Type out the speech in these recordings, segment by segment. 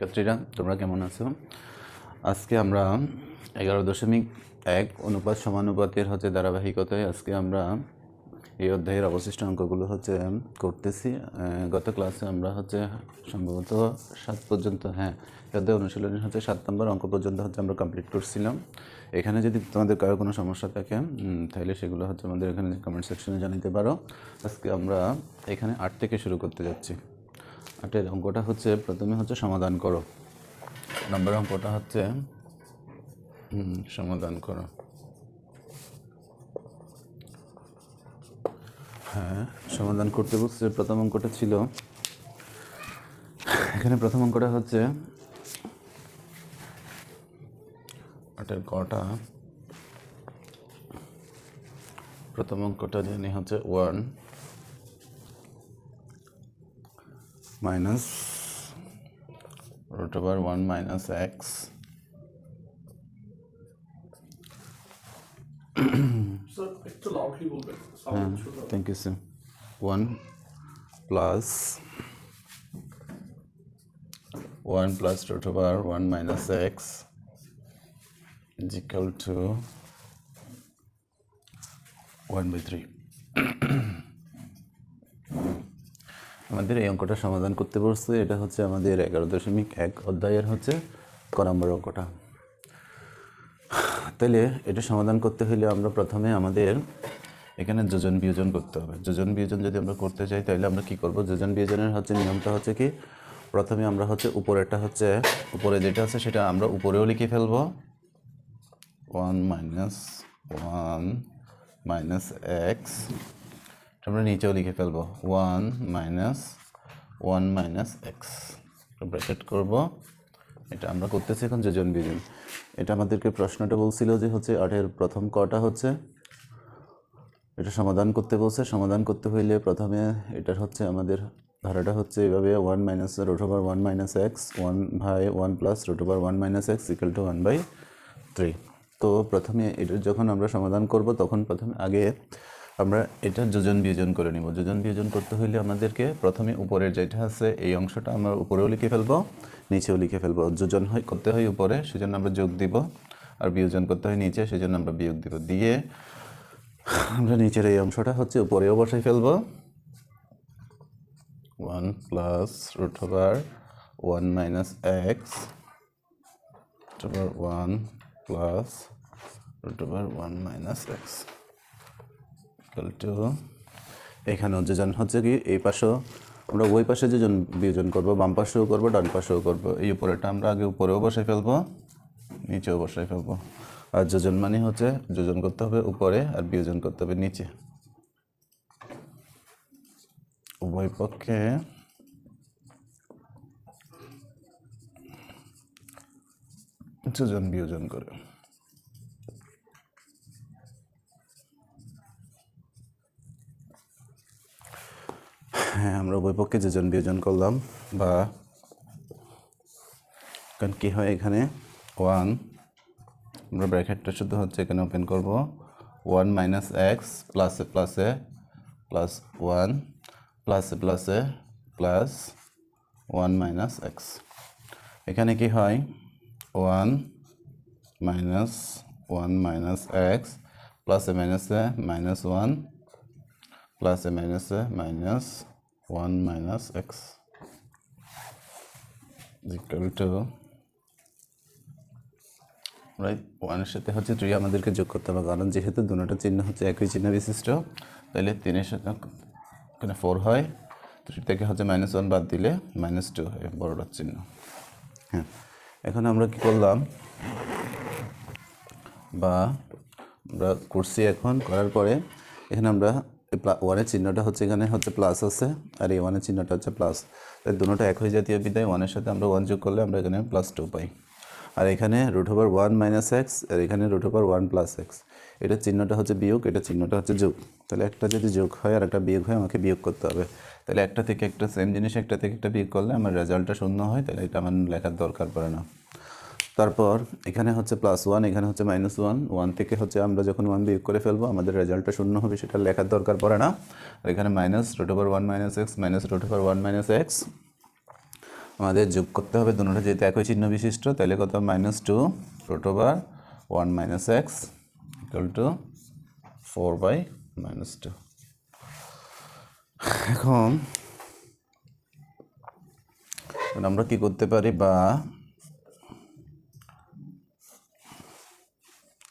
শিক্ষার্থীরা, তোমরা কেমন আছো? আজকে আমরা এগারো দশমিক এক অনুপাত সমানুপাতের হচ্ছে ধারাবাহিকতায় আজকে আমরা এই অধ্যায়ের অবশিষ্ট অঙ্কগুলো হচ্ছে করতেছি। গত ক্লাসে আমরা হচ্ছে সম্ভবত সাত পর্যন্ত হ্যাঁ অধ্যায় অনুশীলনের হচ্ছে সাত নম্বর অঙ্ক পর্যন্ত হচ্ছে আমরা কমপ্লিট করছিলাম। এখানে যদি তোমাদের কারও কোনো সমস্যা থাকে তাহলে সেগুলো হচ্ছে আমাদের এখানে কমেন্ট সেকশনে জানাতে পারো। আজকে আমরা এখানে আট থেকে শুরু করতে যাচ্ছি। আটের অঙ্কটা হচ্ছে প্রথমে হচ্ছে সমাধান করো। নম্বর অঙ্কটা হচ্ছে সমাধান করো। হ্যাঁ সমাধান করতে বলছে, প্রথম অঙ্কটা ছিল। এখানে প্রথম অঙ্কটা হচ্ছে আটের কটা প্রথম অঙ্কটা জানি হচ্ছে one minus root over 1 minus x sir একটু লাউডলি বলবেন সাউন্ড ছোট thank you sir 1 plus 1 plus root over 1 minus x is equal to 1 by 3 আমাদের এই অঙ্কটা সমাধান করতে বলছে এটা হচ্ছে আমাদের এগারো দশমিক এক অধ্যায়ের হচ্ছে ক নম্বর অঙ্কটা। তাহলে এটা সমাধান করতে হলে আমরা প্রথমে আমাদের এখানে যোজন বিয়োজন করতে হবে। যোজন বিয়োজন যদি আমরা করতে চাই, তাহলে আমরা কি করব? যোজন বিয়োজনের হচ্ছে নিয়মটা হচ্ছে কি? প্রথমে আমরা হচ্ছে উপরেরটা হচ্ছে, উপরে যেটা আছে সেটা আমরা উপরেও লিখে ফেলব। One minus one minus x আমরা নিচেও লিখে ফেলব। One minus one minus x. Bracket করব। এটা আমরা করতেছি এখন যোজন বিয়োজন এটা আমাদেরকে প্রশ্নটা বলছিল যে হচ্ছে আটের প্রথম কটা হচ্ছে। এটা সমাধান করতে বলছে। সমাধান করতে হইলে প্রথমে এটার হচ্ছে আমাদের ধারাটা হচ্ছে এভাবে one minus root over one minus x, one by one plus root over one minus x equal to one by three. তো প্রথমে এটার যখন আমরা সমাধান করব, তখন প্রথমে আগে আমরা এটা যোজন বিয়োজন করে নিব। যোজন বিয়োজন করতে হইলে আমাদেরকে প্রথমে উপরের যেটা আছে, এই অংশটা আমরা উপরেও লিখে ফেলব, নিচেও লিখে ফেলব। যোজন হয়, করতে হয় উপরে, সেজন্য আমরা যোগ দিব। আর বিয়োজন করতে হয় নিচে, সেজন্য আমরা বিয়োগ দিব। দিয়ে আমরা নিচের এই অংশটা হচ্ছে উপরেও বসাই ফেলব। One plus root over one minus x root over one plus root over one minus x. Equal to এখানে যোজন হচ্ছে কি, এই পাশেও আমরা ওই পাশে যোজন বিয়োজন করব, বাম পাশেও করব, ডান পাশেও করব। এই উপরেটা আমরা আগে উপরেও বসাই ফেলব, নিচেও বসাই ফেলব। আর যোজন মানে হচ্ছে যোজন করতে হবে উপরে আর বিয়োজন করতে হবে নিচে। উভয় পক্ষে যোজন বিয়োজন করে। হ্যাঁ আমরা উভয় পক্ষে যোজন বিয়োজন করলাম। বা, কারণ কী হয় এখানে? ওয়ান, আমরা ব্র্যাকেটটা শুধু হচ্ছে এখানে ওপেন করব। ওয়ান মাইনাস এক্স প্লাসে প্লাসে প্লাস ওয়ান প্লাসে প্লাসে প্লাস ওয়ান মাইনাস এক্স। এখানে কি হয়? One minus one minus x প্লাসে মাইনাসে মাইনাস ওয়ান প্লাসে মাইনাসে minus one minus x equal to right ওয়ানের সাথে হচ্ছে থ্রি আমাদেরকে যোগ করতে হবে। কারণ যেহেতু দুটো চিহ্ন হচ্ছে একই চিহ্ন বিশিষ্ট, তাহলে তিনের সাথে এখানে ফোর হয়। থ্রি থেকে হচ্ছে মাইনাস ওয়ান বাদ দিলে মাইনাস টু হয় বড়টার চিহ্ন। হ্যাঁ এখন আমরা কি করলাম? বা আমরা করছি এখন, করার পরে এখানে আমরা ওয়ানের চিহ্নটা হচ্ছে এখানে হচ্ছে প্লাস আছে, আর এই ওয়ানের চিহ্নটা হচ্ছে প্লাস তাই দুটোটা এক হয়ে জাতীয় বিদায় ওয়ানের সাথে আমরা ওয়ান যোগ করলে আমরা এখানে প্লাস টু পাই। আর এখানে root over one minus x আর এখানে root over one plus x এটা চিহ্নটা হচ্ছে বিয়োগ, এটা চিহ্নটা হচ্ছে যোগ। তাহলে একটা যদি যোগ হয় আর একটা বিয়োগ হয়, আমাকে বিয়োগ করতে হবে। তাহলে একটা থেকে একটা সেম জিনিস, একটা থেকে একটা বিয়োগ করলে আমার রেজাল্টটা শূন্য হয়, তাহলে এটা আমার লেখার দরকার পড়ে না। তারপর এখানে হচ্ছে প্লাস ওয়ান এখানে হচ্ছে মাইনাস ওয়ান ওয়ান থেকে হচ্ছে আমরা যখন ওয়ান বিয়োগ করে ফেলব, আমাদের রেজাল্টটা শূন্য হবে, সেটা লেখার দরকার পড়ে না। আর এখানে minus root over one minus x minus root over one minus x আমাদের যোগ করতে হবে দুটোটা, যেহেতু একই চিহ্ন বিশিষ্ট, তাহলে কত? Minus two root over one minus x equal to four by minus two এখন আমরা কি করতে পারি? বা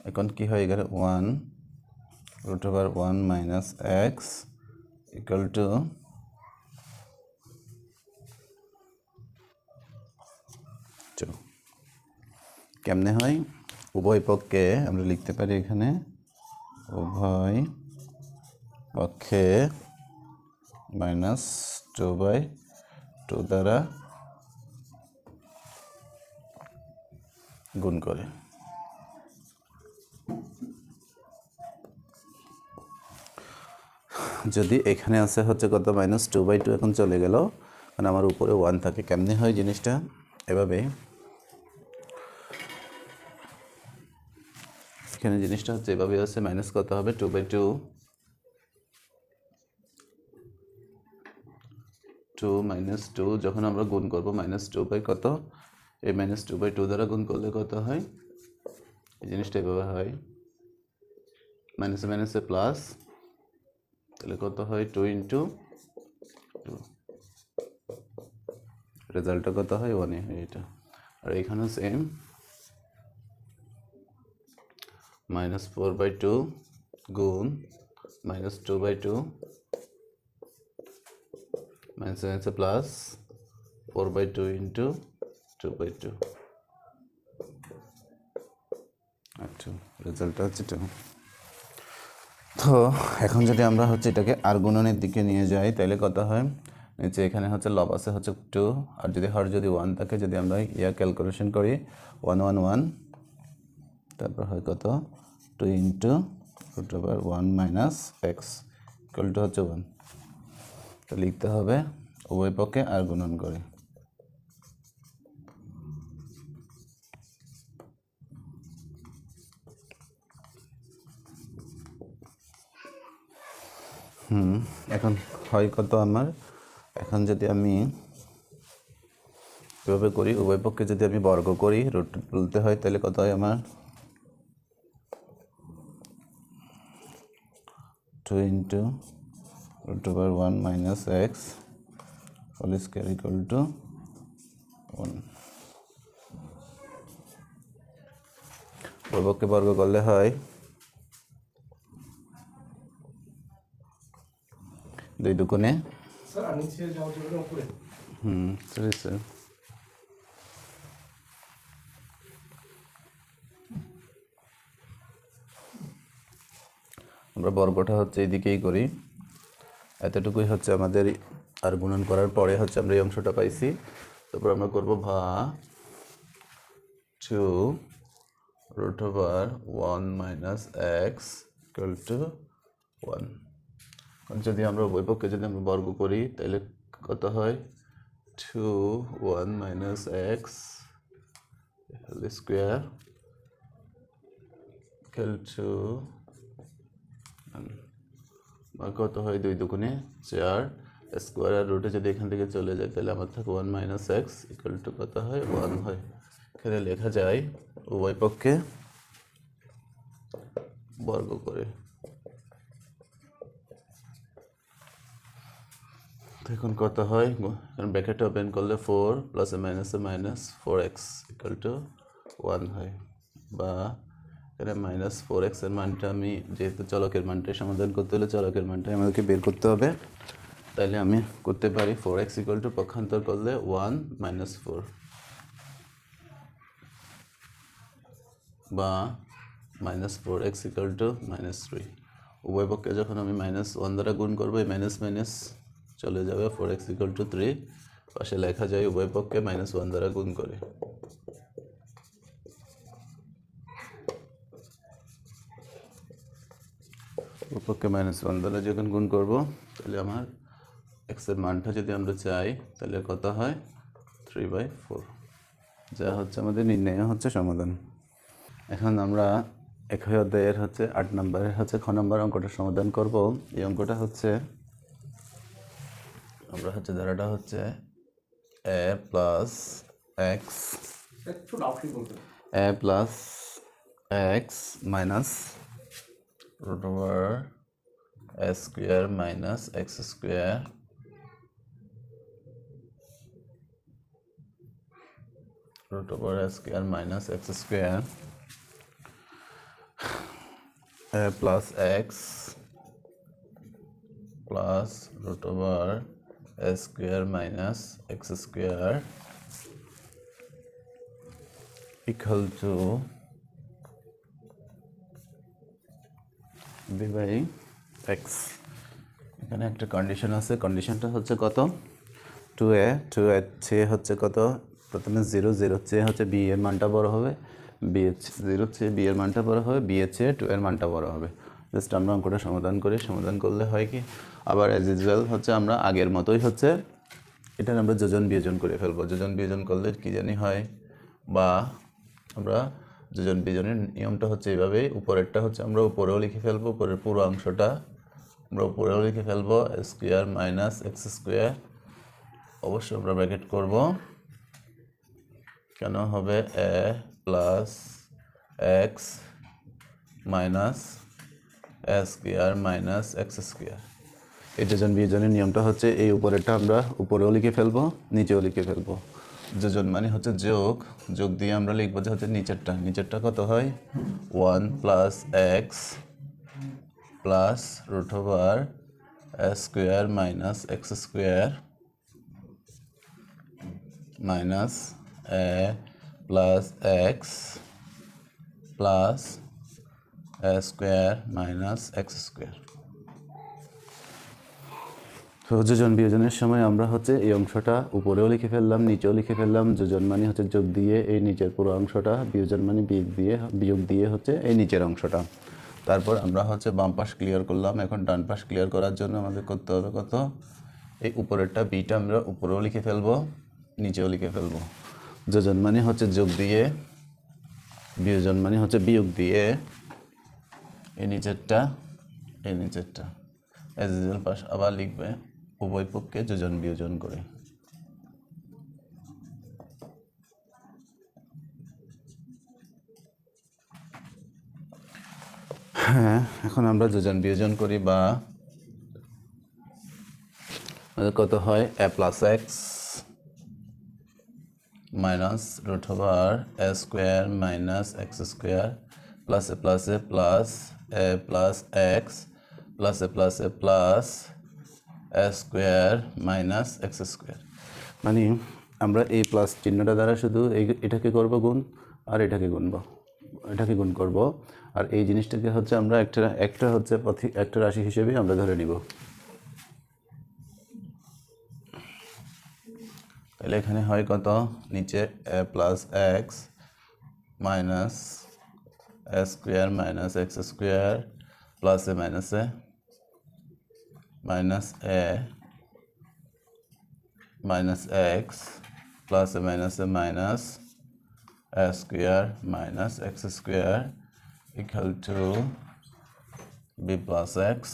এখন কি হয় এখানে one root over one minus x equal to কেমনে হয়? উভয় পক্ষে আমরা লিখতে পারি এখানে উভয় পক্ষে মাইনাস টু বাই টু দ্বারা গুণ করে। যদি এখানে আছে হচ্ছে কত? মাইনাস টু বাই টু এখন চলে গেল। মানে আমার উপরে ওয়ান থাকে। কেমনি হয় জিনিসটা? এভাবে। এখানে জিনিসটা হচ্ছে এভাবে আছে। মাইনাস কত হবে? Two by two two minus two যখন আমরা গুণ করব মাইনাস টু বাই কত? এই মাইনাস টু বাই টু দ্বারা গুণ করলে কত হয়? এই জিনিসটা এভাবে হয়। মাইনাসে মাইনাসে প্লাস তাহলে কত হয়? টু ইন্টু টু রেজাল্টটা কত হয়? ওয়ানে হয় এটা। আর এখানেও same minus four by two গুণ minus two by two minus মাইনাসে plus four by two into two by two আচ্ছা রেজাল্টটা হচ্ছে টু তো এখন যদি আমরা হচ্ছে এটাকে আর গুণনের দিকে নিয়ে যাই, তাহলে কত হয়? নিচে এখানে হচ্ছে লব আছে হচ্ছে টু আর যদি হর যদি ওয়ান থাকে, যদি আমরা ইয়া ক্যালকুলেশন করি ওয়ান ওয়ান ওয়ান তারপর হয় কত? Two into root over one minus x equal to হচ্ছে ওয়ান তো লিখতে হবে উভয় পক্ষে আর গুণন করে। হুম, এখন হয় কত আমার? এখন যদি আমি এভাবে করি? উভয় পক্ষে যদি আমি বর্গ করি, রুট তুলতে হয়, তাহলে কত হয় আমার? Two into root over one minus x whole square equal to one উভয় পক্ষে বর্গ করলে হয় দুই দুগুণে হুম সরি স্যার আমরা বর্গটা হচ্ছে এইদিকেই করি। এতটুকুই হচ্ছে আমাদের আর গুণন করার পরে হচ্ছে আমরা এই অংশটা পাইছি। তারপর আমরা করব ভা two root over one minus x two one. যদি আমরা উভয় পক্ষে যদি আমরা বর্গ করি, তাহলে কত হয়? Two one minus x square equal to কত হয়? দুই দুগুণে চার। স্কোয়ার আর রুটে যদি এখান থেকে চলে যায়, তাহলে আমার থাকে one minus x equal to কত হয়? ওয়ান হয়। এখানে লেখা যায়, উভয় পক্ষে বর্গ করে। এখন কত হয়? কারণ ব্র্যাকেট ওপেন করলে ফোর প্লাসে মাইনাসে minus four x equal to one হয়। বা এখানে মাইনাস ফোর এক্সের মানটা আমি যেহেতু চলকের মানটাই সমাধান করতে হলে চলকের মানটাই আমাদেরকে বের করতে হবে। তাইলে আমি করতে পারি ফোর এক্স ইকুয়াল টু পক্ষান্তর করলে ওয়ান মাইনাস ফোর বা minus four x equal to minus three উভয় পক্ষে যখন আমি মাইনাস ওয়ান দ্বারা গুণ করব, এই মাইনাস মাইনাস চলে যাবে four x equal to three পাশে লেখা যায়, উভয় পক্ষে মাইনাস ওয়ান দ্বারা গুণ করে। উপপক্ষে মাইনাস ওয়ান দ্বারা যখন গুণ করব, তাহলে আমার এক্সের মানটা যদি আমরা চাই, তাহলে কত হয়? থ্রি বাই ফোর যা হচ্ছে আমাদের নির্ণয়, হচ্ছে সমাধান। এখন আমরা একই অধ্যায়ের হচ্ছে আট নম্বরের হচ্ছে খ নম্বর অঙ্কটা সমাধান করব। এই অঙ্কটা হচ্ছে আমরা হচ্ছে ধারাটা হচ্ছে A plus x A plus x minus root over a square minus x square root over a square minus x square a plus x plus root over square minus x square equal to B by x এখানে একটা condition আছে। কন্ডিশনটা হচ্ছে কত? Two এ two এর চেয়ে হচ্ছে কত? প্রথমে জিরো জিরোর চেয়ে হচ্ছে বি এর মানটা বড় হবে। বি এর জিরোর চেয়ে বি এর মানটা বড় হবে। বি এর চেয়ে টু এর মানটা বড় হবে। জাস্ট আমরা অঙ্কটা সমাধান করি। সমাধান করলে হয় কি? আবার অ্যাজ ইউজুয়াল হচ্ছে আমরা আগের মতোই হচ্ছে এটার আমরা যোজন বিয়োজন করে ফেলব। যোজন বিয়োজন করলে কী জানি হয়? বা আমরা যোজন বিয়োজনের নিয়মটা হচ্ছে এইভাবেই। উপরেরটা হচ্ছে আমরা উপরেও লিখে ফেলব, উপরের পুরো অংশটা আমরা উপরেও লিখে ফেলব। স্কোয়ার মাইনাস এক্স স্কোয়ার অবশ্যই আমরা ব্র্যাকেট করব। কেন হবে? A plus x minus square minus x square এই যোজন বিয়োজনের নিয়মটা হচ্ছে এই উপরেরটা আমরা উপরেও লিখে ফেলব নিচেও লিখে ফেলব। যোজন মানে হচ্ছে যোগ যোগ দিয়ে আমরা লিখব যে হচ্ছে নিচেরটা। নিচেরটা কত হয়? One plus x plus root over square minus x square minus A plus x plus square minus x square. তো যোজন বিয়োজনের সময় আমরা হচ্ছে এই অংশটা উপরেও লিখে ফেললাম, নিচেও লিখে ফেললাম। যোজন মানে হচ্ছে যোগ দিয়ে এই নিচের পুরো অংশটা, বিয়োজন মানে বিয়োগ দিয়ে বিয়োগ দিয়ে হচ্ছে এই নিচের অংশটা। তারপর আমরা হচ্ছে বাম পাশ ক্লিয়ার করলাম। এখন ডান পাশ ক্লিয়ার করার জন্য আমাদের করতে হবে কত? এই উপরেরটা বিটা আমরা উপরেও লিখে ফেলব, নিচেও লিখে ফেলব। যোজন মানে হচ্ছে যোগ দিয়ে, বিয়োজন মানে হচ্ছে বিয়োগ দিয়ে এই নিচেরটা এই নিচেরটা এজ পাশ আবার লিখবে, উভয় পক্ষে যোজন বিয়োজন করে। হ্যাঁ এখন আমরা যোজন বিয়োজন করি বা কত হয়? A plus x minus root over A square minus x square plus A plus A plus x plus A plus A plus square minus x square মানে আমরা এই প্লাস চিহ্নটা দ্বারা শুধু এটাকে করব গুণ আর এটাকে গুণব এটাকে গুণ করব। আর এই জিনিসটাকে হচ্ছে আমরা একটা একটা হচ্ছে একটা রাশি হিসেবেই আমরা ধরে নিব। তাহলে এখানে হয় কত? নিচে plus x minus square minus x square plus A minus A minus A minus x plus A minus A minus A square minus x square equal to B plus x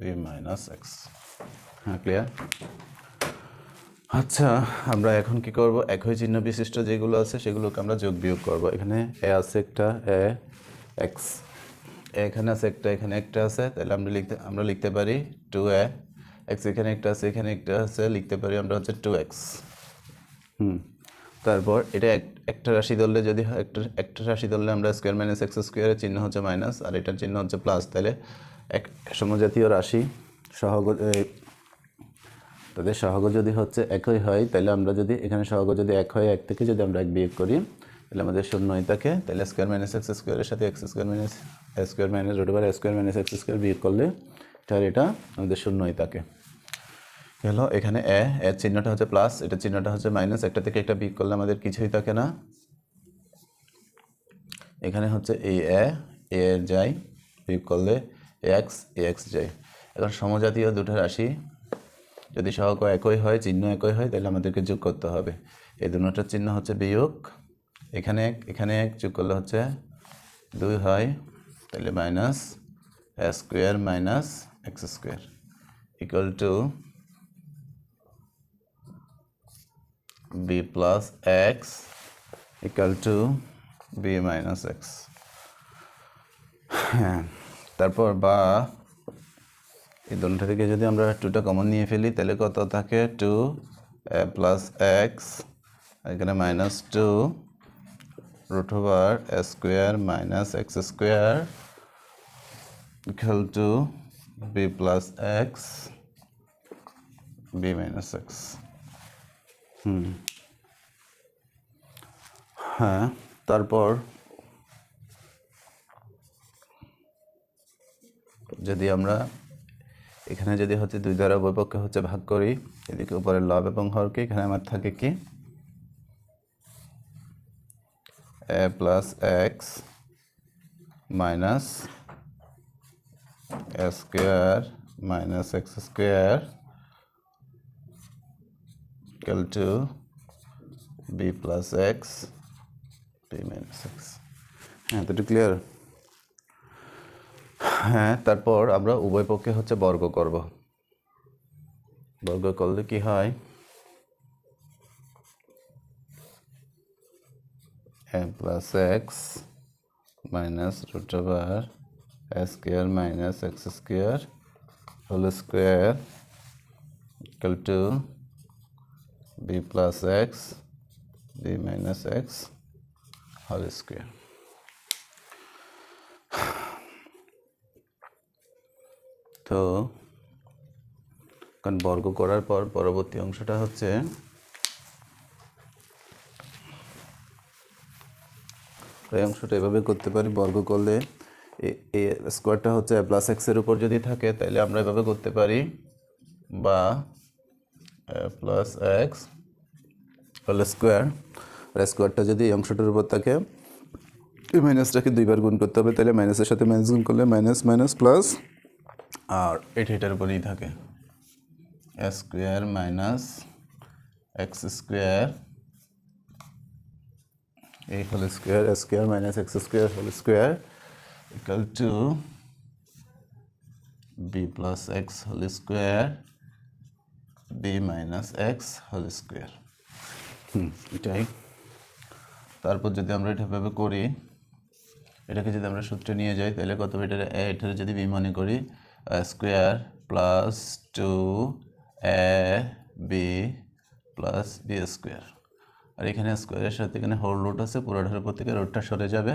B minus x হ্যাঁ clear আচ্ছা আমরা এখন কি করব? একই চিহ্ন বিশিষ্ট যেগুলো আছে সেগুলোকে আমরা যোগ বিয়োগ করব। এখানে এ আছে একটা এ এক্স এখানে আছে একটা, এখানে একটা আছে, তাহলে আমরা লিখতে আমরা লিখতে পারি টু এ এক্স এখানে একটা আছে, এখানে একটা আছে, লিখতে পারি আমরা হচ্ছে টু এক্স হুম, তারপর এটা এক- একটা রাশি ধরলে যদি একটা একটা রাশি ধরলে আমরা স্কোয়ার মাইনাস এক্স স্কোয়ারের চিহ্ন হচ্ছে মাইনাস আর এটার চিহ্ন হচ্ছে প্লাস তাহলে এক সমজাতীয় রাশি সহগ তাদের সহগ যদি হচ্ছে একই হয়, তাহলে আমরা যদি, এখানে সহগ যদি এক হয়, এক থেকে যদি আমরা এক বিয়োগ করি তাহলে আমাদের শূন্যই থাকে তাহলে স্কোয়ার মাইনাস এক্স স্কোয়ারের সাথে x square minus square minus root over square minus x square বিয়োগ করলে তার এটা আমাদের শূন্যই থাকে হলো এখানে এ এর চিহ্নটা হচ্ছে প্লাস এটা চিহ্নটা হচ্ছে মাইনাস একটা থেকে একটা বিয়োগ করলে আমাদের কিছুই থাকে না। এখানে হচ্ছে এই এ এ এর যাই বিয়োগ করলে এক্স এক্স যায়। এখন সমজাতীয় দুটো রাশি, যদি সহগ একই হয়, চিহ্ন একই হয়, তাহলে আমাদেরকে যোগ করতে হবে। এই দুটোটার চিহ্ন হচ্ছে বিয়োগ এখানে এক এখানে এক যোগ করলে হচ্ছে দুই হয়, তাহলে minus square minus x square equal to B plus x equal to B minus x তারপর বা এই দোনটা থেকে যদি আমরা টুটা কমন নিয়ে ফেলি, তাহলে কত থাকে? টু প্লাস এক্স এখানে minus two root over A square minus x square equal to B plus x B minus x hmm হ্যাঁ তারপর যদি আমরা এখানে যদি হচ্ছে দুই দ্বারা উভয়পক্ষে হচ্ছে ভাগ করি, এদিকে উপরে লব এবং হরকে, এখানে আমার থাকে কি? A plus x minus square minus x square equal to b plus x b minus x হ্যাঁ তো ক্লিয়ার হ্যাঁ তারপর আমরা উভয় পক্ষে হচ্ছে বর্গ করব। বর্গ করলে কি হয়? A plus x minus root over a square minus x square whole square equal to b plus x b minus x whole square তো কারণ বর্গ করার পর পরবর্তী অংশটা হচ্ছে এই অংশটা এভাবে করতে পারি, বর্গ করলে এ স্কোয়ারটা হচ্ছে প্লাস এক্সের উপর যদি থাকে তাহলে আমরা এভাবে করতে পারি বা প্লাস এক্স হোল স্কোয়ার আর স্কোয়ারটা যদি এই অংশটার উপর থাকে, এই মাইনাসটাকে দুইবার গুণ করতে হবে তাহলে মাইনাসের সাথে মাইনাস গুণ করলে মাইনাস মাইনাস প্লাস আর এটা এটার উপরেই থাকে। স্কোয়ার মাইনাস এক্স স্কোয়ার এই whole square square minus x square whole square equal to b plus x whole square b minus x whole square hmm এটাই। তারপর যদি আমরা এটা করি, এটাকে যদি আমরা সূত্রে নিয়ে যাই, তাহলে কত এটা এটার যদি বি মনে করি square plus two a b plus b square আর এখানে স্কোয়ারের সাথে এখানে হোল রুট আছে পুরোটার উপর থেকে রুটটা সরে যাবে।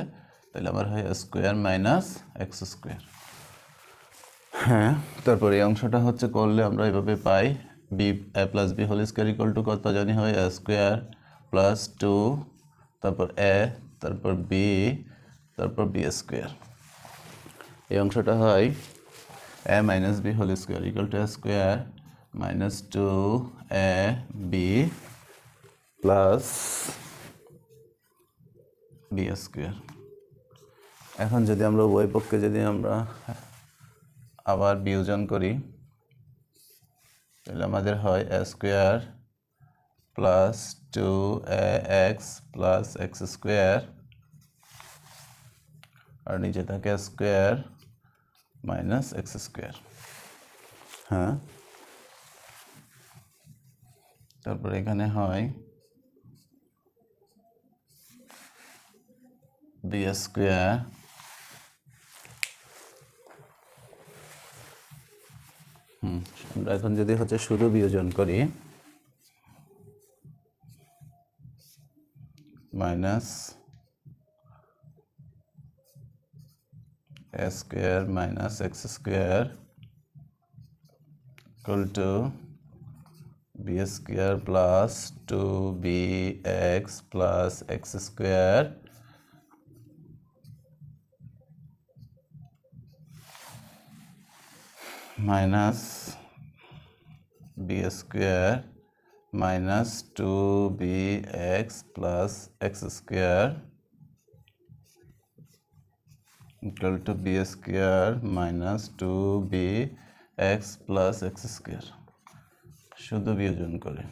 তাহলে আমার হয় স্কোয়ার মাইনাস এক্স স্কোয়ার হ্যাঁ তারপর এই অংশটা হচ্ছে করলে আমরা এভাবে পাই b a plus b whole square equal to কত জানি হয় এ স্কোয়ার প্লাস টু তারপর এ তারপর বি তারপর বি স্কোয়ার এই অংশটা হয় a minus b whole square equal to a square minus two a b plus b square. এখন যদি আমরা উভয় পক্ষে যদি আমরা আবার বিয়োজন করি, তাহলে আমাদের হয় a square plus two x plus x square, আর নিচে থাকে স্কোয়ার মাইনাস এক্স স্কোয়ার। হ্যাঁ? তারপর এখানে হয় বি স্কোয়ার হুম আমরা এখন যদি হচ্ছে শুধু বিয়োজন করি minus square minus x square equal to b square plus 2bx plus x square minus b square minus 2bx plus x square equal to b square minus 2b x plus x square শুধু বিয়োজন করে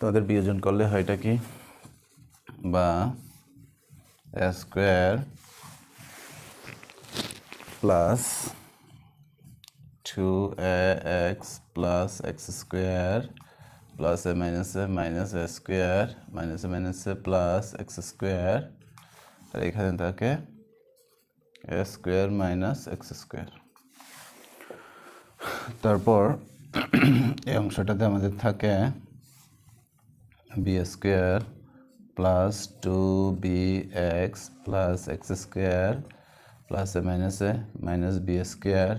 তোমাদের বিয়োজন করলে হয়টা কি বা square plus two x plus x square plus a minus a minus a square minus a minus a plus x square আর এখানে থাকে a square minus x square তারপর এই অংশটাতে আমাদের থাকে b square plus two b x plus x square plus a minus a minus b square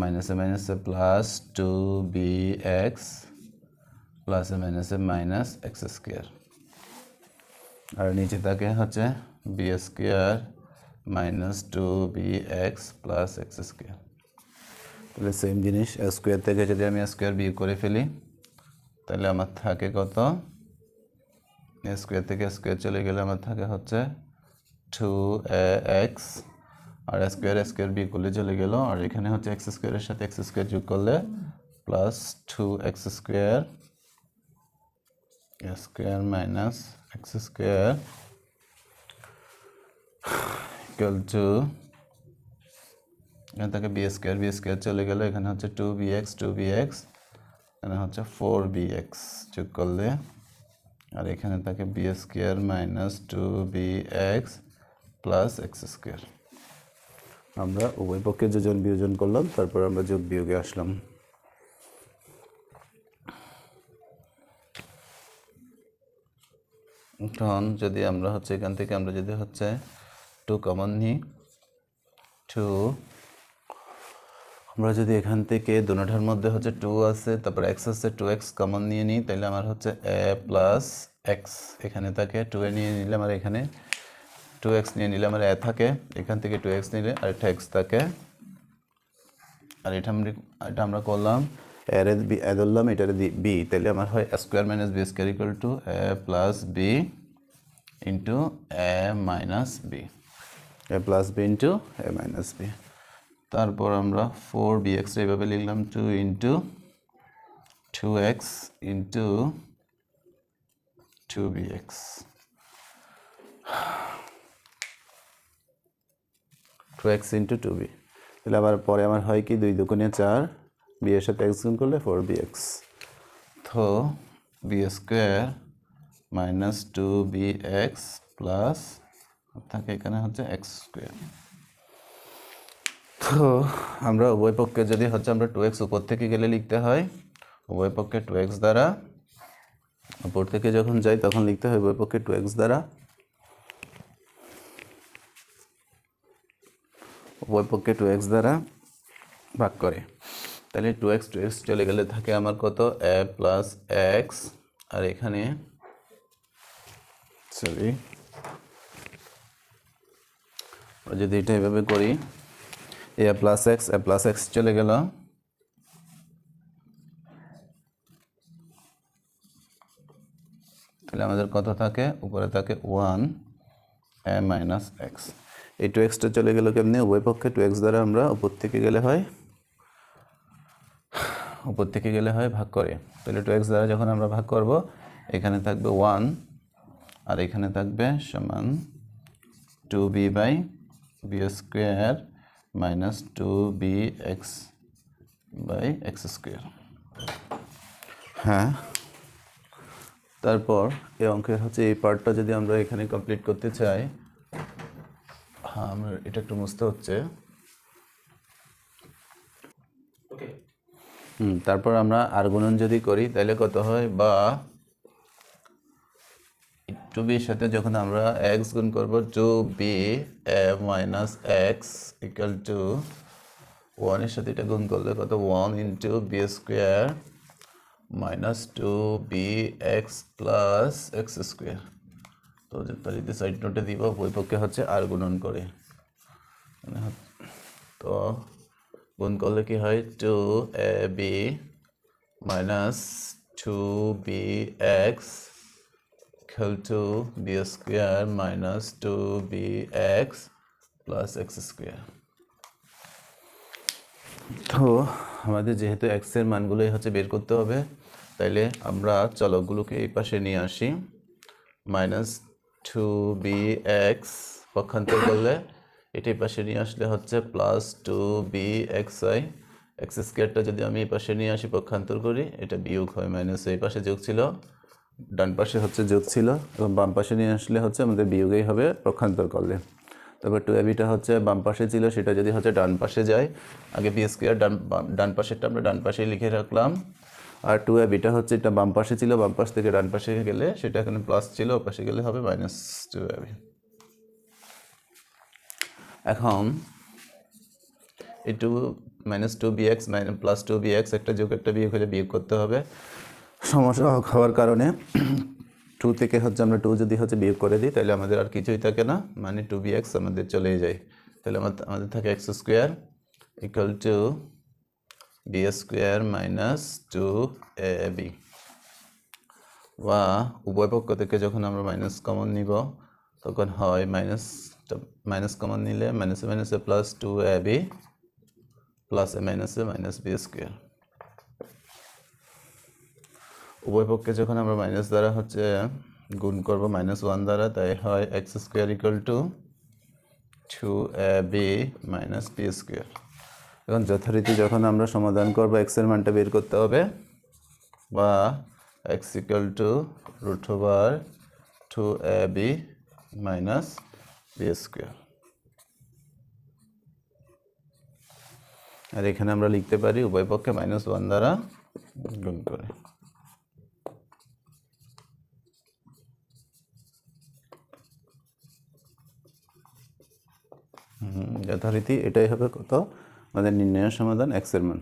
minus a minus a plus two b x plus a minus a minus x square আর নিচে থাকে হচ্ছে b square minus two b x plus x square তাহলে same জিনিস square থেকে যদি আমি square বিয়োগ করে ফেলি তাহলে আমার থাকে কত স্কোয়ার থেকে স্কোয়ার চলে গেলে আমার থাকে হচ্ছে টু এক্স আর স্কোয়ার স্কোয়ার বিয়োগ করলে চলে গেল, আর এখানে হচ্ছে এক্স স্কোয়ারের সাথে এক্স স্কোয়ার যোগ করলে plus two x square square minus x square equal to এখানে থাকে বি স্কোয়ার বি স্কোয়ার চলে গেলে এখানে হচ্ছে two b x two b x এখানে হচ্ছে ফোর বি এক্স যোগ করলে আর এখানে থাকে b square minus two b x plus x square আমরা উভয় পক্ষে যোজন বিয়োজন করলাম তারপর আমরা যোগ বিয়োগে আসলাম। এখন যদি আমরা হচ্ছে এখান থেকে আমরা যদি হচ্ছে টু কমন নিই টু আমরা যদি এখান থেকে দুটার মধ্যে হচ্ছে টু আছে, তারপর এক্স আছে টু এক্স কমন নিয়ে নিই তাহলে আমার হচ্ছে এ প্লাস এক্স এখানে থাকে। টু এ নিয়ে নিলে আমার এখানে টু এক্স নিয়ে নিলে আমার এ থাকে। এখান থেকে টু এক্স নিলে আরেকটা এক্স থাকে। আর এটা আমরা এটা আমরা করলাম এর বি এ ধরলাম এটার বি তাহলে আমার হয় square minus b square equal to a plus b into a minus b a plus b into a minus b তারপর আমরা ফোর বি এক্স এইভাবে লিখলাম two into two x into two b x two x into two b তাহলে আবার পরে আমার হয় কি? দুই দুগুণে চার। বি এর সাথে এক্স গুণ করলে ফোর বি এক্স তো b square minus two b x plus থাকে এখানে হচ্ছে এক্স স্কোয়ার তো আমরা উভয় পক্ষে যদি হচ্ছে আমরা টু এক্স উপর থেকে গেলে লিখতে হয়, উভয় পক্ষে টু এক্স দ্বারা উপর থেকে যখন যাই তখন লিখতে হয় উভয় পক্ষে টু এক্স দ্বারা। উভয় পক্ষে টু এক্স দ্বারা ভাগ করে। তাহলে টু এক্স টু এক্স চলে গেলে থাকে আমার কত? এ প্লাস এক্স আর এখানে সরি যদি এটা এভাবে করি a plus x a plus x চলে গেল। তাহলে আমাদের কত থাকে? উপরে থাকে ওয়ান এ মাইনাস এক্স এই টু এক্সটা চলে গেল কেমনি? উভয় পক্ষে টু এক্স দ্বারা আমরা উপর থেকে গেলে হয়, উপর থেকে গেলে হয় ভাগ করে। তাহলে টু এক্স দ্বারা যখন আমরা ভাগ করব, এখানে থাকবে ওয়ান আর এখানে থাকবে সমান two b by b square minus two b x by x square হ্যাঁ। তারপর এই অঙ্কের হচ্ছে এই পার্টটা যদি আমরা এখানে কমপ্লিট করতে চাই হ্যাঁ আমার এটা একটু মুছতে হচ্ছে. হুম তারপর আমরা আর গুণন যদি করি তাহলে কত হয়? বা টু বির সাথে যখন আমরা এক্স গুণ করব two b a minus x equal to ওয়ানের সাথে এটা গুণ করলে কত? One into b square minus two b x plus x square তো যদি সাইড নোটে দিব বই পক্ষে হচ্ছে আর গুণন করে। মানে তো গুণ করলে কি হয়? Two a b minus two b x b square minus two b x plus x square তো আমাদের যেহেতু এক্সের মানগুলোই হচ্ছে বের করতে হবে, তাইলে আমরা চলকগুলোকে এই পাশে নিয়ে আসি। মাইনাস টু বি এক্স পক্ষান্তর করলে এটি পাশে নিয়ে আসলে হচ্ছে plus two b x I x স্কোয়ারটা যদি আমি এই পাশে নিয়ে আসি, পক্ষান্তর করি, এটা বিয়োগ হয় মাইনাস এই পাশে যোগ ছিল। ডান পাশে হচ্ছে যোগ ছিল এবং বাম পাশে নিয়ে আসলে হচ্ছে আমাদের বিয়োগেই হবে পক্ষান্তর করলে। তারপর টু এবিটা হচ্ছে বাম পাশে ছিল, সেটা যদি হচ্ছে ডান পাশে যায়, আগে বি স্কোয়ার ডান ডান পাশেরটা আমরা ডান পাশেই লিখে রাখলাম। আর টু এবিটা হচ্ছে এটা বাম পাশে ছিল, বাম পাশ থেকে ডান পাশে গেলে সেটা এখানে প্লাস ছিল ও পাশে গেলে হবে মাইনাস টু এবি এখন এই two minus two b x minus plus two b x একটা যোগ, একটা বিয়োগ হলে বিয়োগ করতে হবে। সমস্যা হওয়ার কারণে টু থেকে হচ্ছে আমরা টু যদি হচ্ছে বিয়োগ করে দিই, তাহলে আমাদের আর কিছুই থাকে না। মানে টু বি এক্স আমাদের চলেই যায়। তাহলে আমাদের আমাদের থাকে x square equal to b square minus two a b বা উভয় পক্ষ থেকে যখন আমরা মাইনাস কমন নিব, তখন হয় মাইনাস মাইনাস কমন নিলে মাইনাসে মাইনাসে plus two a b plus a মাইনাসে মাইনাস বি স্কোয়ার উভয় পক্ষে যখন আমরা মাইনাস দ্বারা হচ্ছে গুণ করব মাইনাস ওয়ান দ্বারা, তাই হয় x square equal to two a b minus b square এখন যথারীতি যখন আমরা সমাধান করব এক্সের মানটা বের করতে হবে, বা x equal to root over two a b minus b square আর এখানে আমরা লিখতে পারি উভয় পক্ষে মাইনাস ওয়ান দ্বারা গুণ করে হুম, যথারীতি এটাই হবে কত? আমাদের নির্ণয়ের সমাধান এক্সের মান।